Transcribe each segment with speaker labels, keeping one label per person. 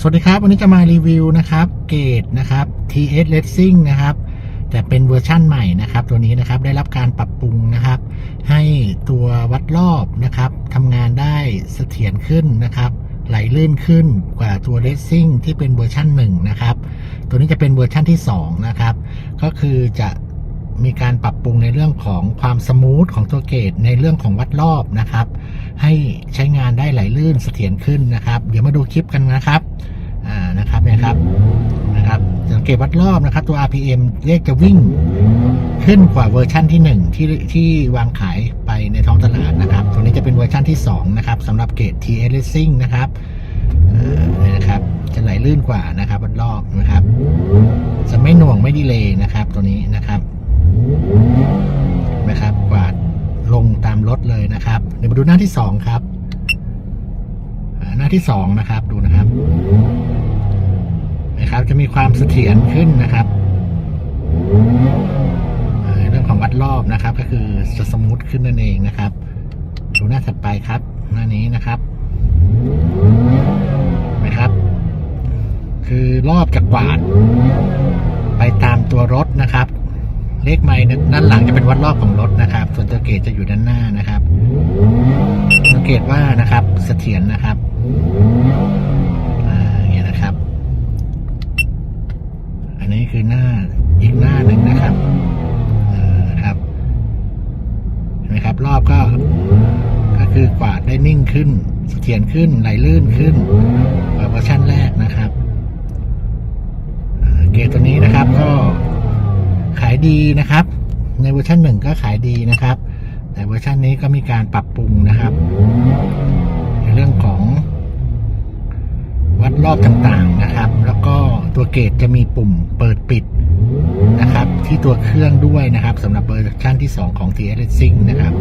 Speaker 1: สวัสดีครับ วันนี้จะมารีวิวนะครับเกตนะครับ TS Racing นะครับ แต่เป็นเวอร์ชั่นใหม่นะครับ ตัวนี้นะครับได้รับการปรับปรุงนะครับ ให้ตัววัดรอบนะครับทำงานได้เสถียรขึ้นนะครับ ไหลลื่นขึ้นกว่าตัว Racing ที่เป็นเวอร์ชั่น1นะครับ ตัวนี้จะเป็นเวอร์ชั่นที่ 2 นะครับ ก็คือจะ มีการปรับปรุงในเรื่องของความสมูทของตัวเกตในเรื่องของวัดรอบนะครับ ให้ใช้งานได้ไหลลื่นเสถียรขึ้นนะครับ เดี๋ยวมาดูคลิปกันนะครับอ่านะครับเนี่ยครับนะครับสังเกตวัดรอบนะครับ ตัว RPM เลขจะวิ่งขึ้นกว่าเวอร์ชั่นที่ 1 ที่ที่วางขายไปในท้องตลาดนะครับ ตัวนี้จะเป็นเวอร์ชั่นที่ 2 นะครับสำหรับเกต TS Racing นะครับนะครับจะไหลลื่นกว่านะครับวัดรอบนะครับ จะไม่หน่วงไม่ดีเลยนะครับ ตัวนี้นะครับ รถเลยนะครับ เดี๋ยวมาดูหน้าที่สองครับหน้าที่สองนะครับดูนะครับนะครับ จะมีความเสถียรขึ้นนะครับเรื่องของวัดรอบนะครับ ก็คือจะสมูทขึ้นนั่นเองนะครับ ดูหน้าถัดไปครับ หน้านี้นะครับนะครับ คือรอบจะกวาด ไปตามตัวรถนะครับ เลขไม้ด้านหลังจะเป็นวัดรอบของรถนะครับ ส่วนตัวเกตจะอยู่ด้านหน้านะครับ สังเกตว่านะครับเสถียรนะครับอย่างเงี้ยนะครับ อันนี้คือหน้าอีกหน้าหนึ่งนะครับครับเห็นไหมครับ รอบก็ ก็คือกวาดได้นิ่งขึ้นเสถียรขึ้นไหลลื่นขึ้นแรกนะครับ เกมตัวนี้นะครับก็ขาย ดีนะครับ ในเวอร์ชันหนึ่งก็ขายดีนะครับ แต่เวอร์ชันนี้ก็มีการปรับปรุงนะครับ ในเรื่องของวัดรอบต่างๆนะครับ แล้วก็ตัวเกตจะมีปุ่มเปิดปิดนะครับ ที่ตัวเครื่องด้วยนะครับสำหรับเวอร์ชันที่ 2 ของ TS Racing นะครับ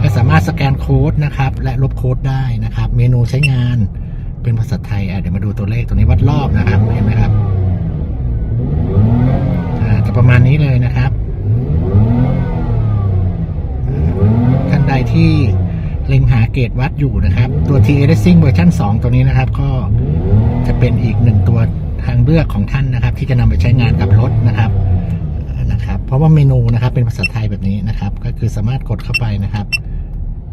Speaker 1: ก็สามารถสแกนโค้ดนะครับ และลบโค้ดได้นะครับ เมนูใช้งานเป็นภาษาไทยอะเดี๋ยวมาดูตัวเลขตัวนี้วัดรอบนะครับเห็นไหมครับ อ่าจะประมาณนี้เลยนะครับอ่าท่านใดที่ เล็งหาเกตวัดอยู่นะครับ ตัว T Racing เวอร์ชัน2 ตัวนี้นะครับ ก็จะเป็นอีกหนึ่งตัวทางเลือกของท่านนะครับ ที่จะนำไปใช้งานกับรถนะครับนะครับ เพราะว่าเมนูนะครับเป็นภาษาไทยแบบนี้นะครับ ก็คือสามารถกดเข้าไปนะครับ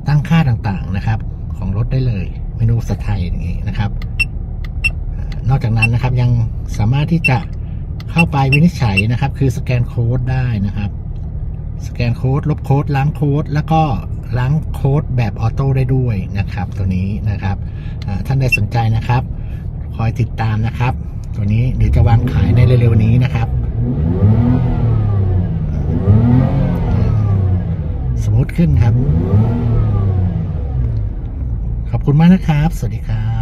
Speaker 1: ตั้งค่าต่างๆนะครับ ของรถได้เลย เมนูภาษาไทยอย่างนี้นะครับ นอกจากนั้นนะครับยังสามารถที่จะเข้าไปวินิจฉัยนะครับ คือสแกนโค้ดได้นะครับ สแกนโค้ดลบโค้ดล้างโค้ดแล้วก็ ล้างโค้ดแบบออโต้ได้ด้วยนะครับ ตัวนี้นะครับท่านใดสนใจนะครับ คอยติดตามนะครับ ตัวนี้เดี๋ยวจะวางขายในเร็วๆนี้นะครับ สมมติขึ้นครับ ขอบคุณมากนะครับ สวัสดีครับ